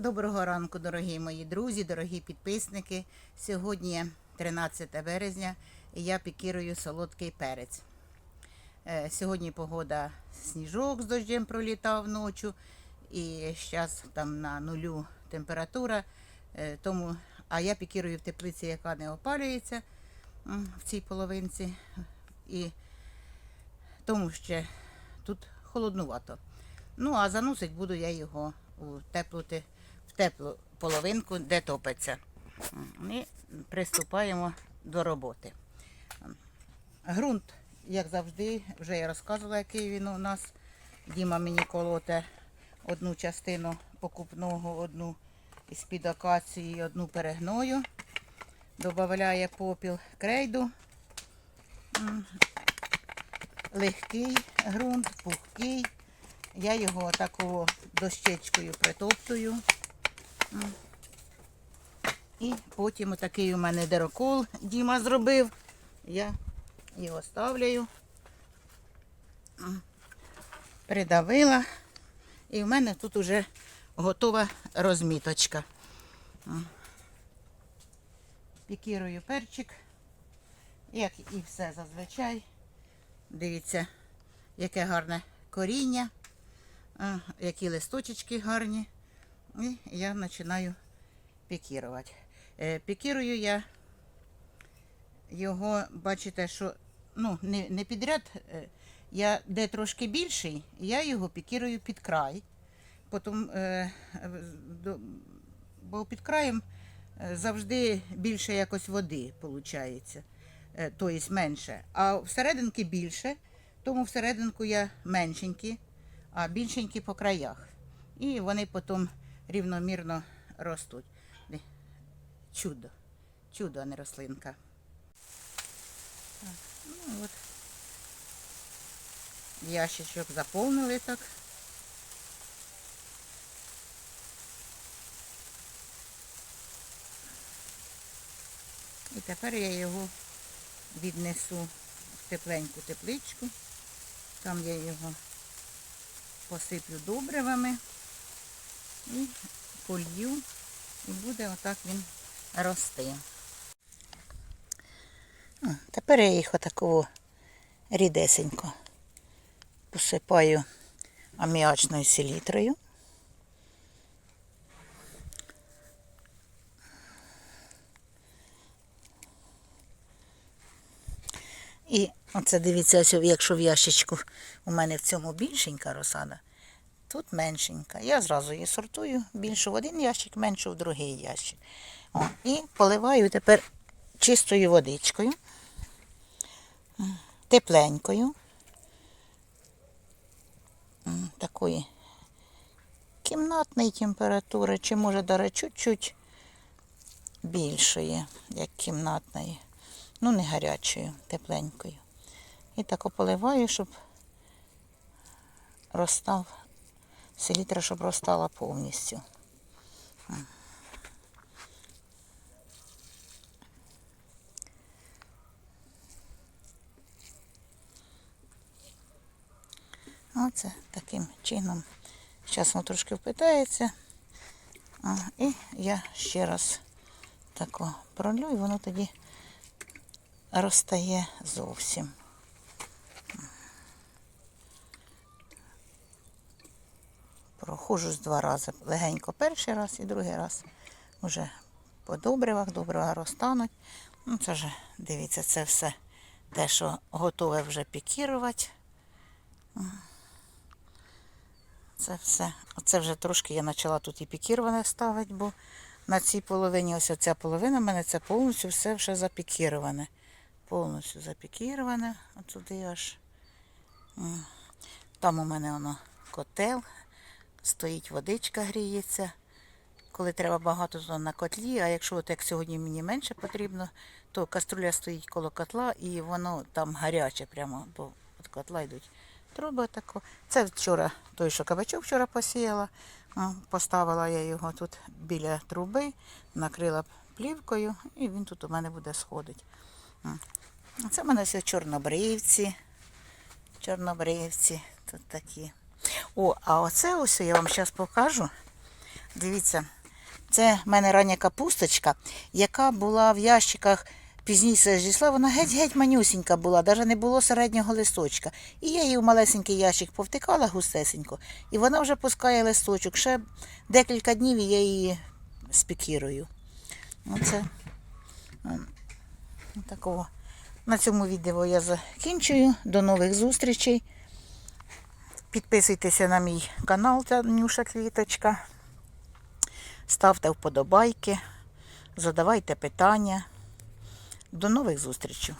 Доброго ранку, дорогі мої друзі, дорогі підписники. Сьогодні 13 березня і я пікірую солодкий перець. Е, Сьогодні погода сніжок з дощем пролітав ночі, і зараз там на нулю температура. Е, Тому, а я пікірую в теплиці, яка не опалюється в цій половинці. І тому ще тут холоднувато. Ну, а заносить буду я його у теплу, те- в теплу половинку, де топиться. Ми приступаємо до роботи. Грунт, як завжди, вже я розказувала, який він у нас. Діма мені колоте одну частину покупного, одну із-під акації, одну перегною. Добавляє попіл крейду. Легкий ґрунт, пухкий. Я його такого дощечкою притоптую. І потім отакий у мене дерокол Діма зробив. Я його ставляю. М. Придавила. І в мене тут уже готова розміточка. Пікірую перчик, як і все зазвичай. Дивіться, яке гарне коріння, які листочечки гарні. І я починаю пікірувати. Е, Пікірую я його, бачите, що ну, не, не підряд. е, Я де трошки більший, я його пікірую під край. Потім, е, бо під краєм завжди більше якось води виходить, тобто менше. А всерединки більше, тому всерединку я меншенькі, а більшенькі по краях. І вони потім рівномірно ростуть. Чудо. Чудо, а не рослинка. Так, ну от. Ящичок заповнили так. І тепер я його віднесу в тепленьку тепличку. Там я його посиплю добривами і полью, і буде отак він рости. Тепер я їх отакого рідесенько посипаю аміачною селітрою. І оце дивіться, якщо в ящичку у мене в цьому більшенька розсада, тут меншенька. Я зразу її сортую, більшу в один ящик, меншу в другий ящик. О, і поливаю тепер чистою водичкою, тепленькою, такої кімнатної температури, чи може навіть чуть-чуть більшої, як кімнатної. Ну, не гарячою, тепленькою. І так поливаю, щоб розстав, селітра, щоб розстала повністю. Оце таким чином. Зараз воно трошки впитається. А, і я ще раз тако пролю, і воно тоді розтає зовсім. Прохожу з два рази. Легенько перший раз і другий раз. Уже по добривах, добрива розтануть. Ну, це вже, дивіться, це все те, що готове вже пікірувати. Це все. Оце вже трошки я почала тут і пікірване ставити, бо на цій половині, ось ця половина в мене це повністю все вже запікіроване. Повністю запікіроване. Отуди аж. Там у мене воно котел, стоїть водичка гріється. Коли треба багато, то на котлі, а якщо от як сьогодні мені менше потрібно, то каструля стоїть коло котла і воно там гаряче прямо, бо від котла йдуть труби тако. Це вчора той, що кабачок вчора посіяла. Поставила я його тут біля труби, накрила плівкою, і він тут у мене буде сходити. Це в мене все чорнобривці. Чорнобривці тут такі. О, а оце ось я вам зараз покажу. Дивіться, це в мене рання капусточка, яка була в ящиках пізніше зійшла. Вона геть-геть манюсінька була, навіть не було середнього листочка. І я її в малесенький ящик повтикала густесенько, і вона вже пускає листочок. Ще декілька днів я її спікірую. Оце ем, такого. На цьому відео я закінчую. До нових зустрічей. Підписуйтеся на мій канал Танюша Квіточка. Ставте вподобайки, задавайте питання. До нових зустрічей!